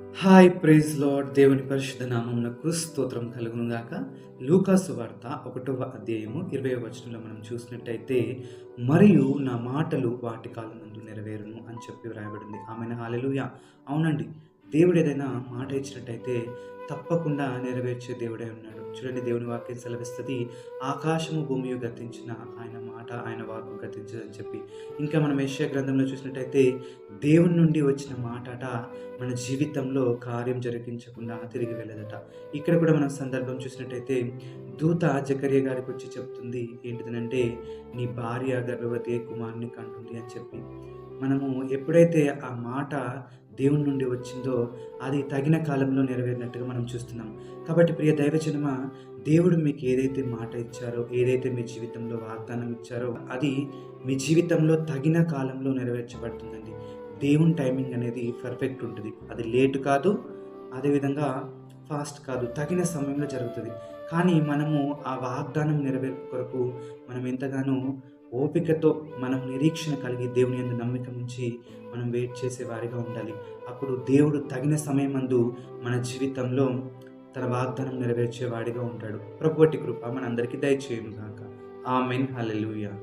Hi praise lord. దేవుని పరిశుద్ధ నామమునకు స్తోత్రం కలుగును గాక. లూకాసు వార్త ఒకటవ అధ్యాయము ఇరవై వచనంలో మనం చూసినట్టయితే మరియు నా మాటలు వాటి కాలమందు నెరవేరును అని చెప్పి వ్రాయబడింది. ఆమెను. హాలెలుయ అవునండి దేవుడు ఏదైనా మాట ఇచ్చినట్టయితే తప్పకుండా నెరవేర్చే దేవుడే ఉన్నాడు. చూడండి దేవుని వాక్యం సెలవిస్తుంది. ఆకాశము భూమియు గతించిన ఆయన ప్రకటించదని చెప్పి. ఇంకా మనం యెషయా గ్రంథంలో చూసినట్టయితే దేవుని నుండి వచ్చిన మాటట మన జీవితంలో కార్యం జరిగించకుండా తిరిగి వెళ్ళదట. ఇక్కడ కూడా మనం సందర్భం చూసినట్టయితే దూత జకర్య గారికి వచ్చి చెప్తుంది. ఏంటిదనంటే నీ భార్య గర్భవతి కుమారుని కంటుంది అని చెప్పి. మనము ఎప్పుడైతే ఆ మాట దేవుని నుండి వచ్చిందో అది తగిన కాలంలో నెరవేరినట్టుగా మనం చూస్తున్నాం. కాబట్టి ప్రియ దైవజనమ దేవుడు మీకు ఏదైతే మాట ఇచ్చారో ఏదైతే మీ జీవితంలో వాగ్దానం ఇచ్చారో అది మీ జీవితంలో తగిన కాలంలో నెరవేర్చబడుతుందండి. దేవుని టైమింగ్ అనేది పర్ఫెక్ట్ ఉంటుంది. అది లేట్ కాదు అదేవిధంగా ఫాస్ట్ కాదు తగిన సమయంలో జరుగుతుంది. కానీ మనము ఆ వాగ్దానం నెరవేర్పు కొరకు మనం ఎంతగానో ఓపికతో మనం నిరీక్షణ కలిగి దేవుని అందు నమ్మిక ఉంచి మనం వెయిట్ చేసే వారిగా ఉండాలి. అప్పుడు దేవుడు తగిన సమయమందు మన జీవితంలో తన వాగ్దానం నెరవేర్చే వాడిగా ఉంటాడు. ప్రభువటి కృప మనందరికీ దయచేయను గాక. ఆమెన్. హలెలుయా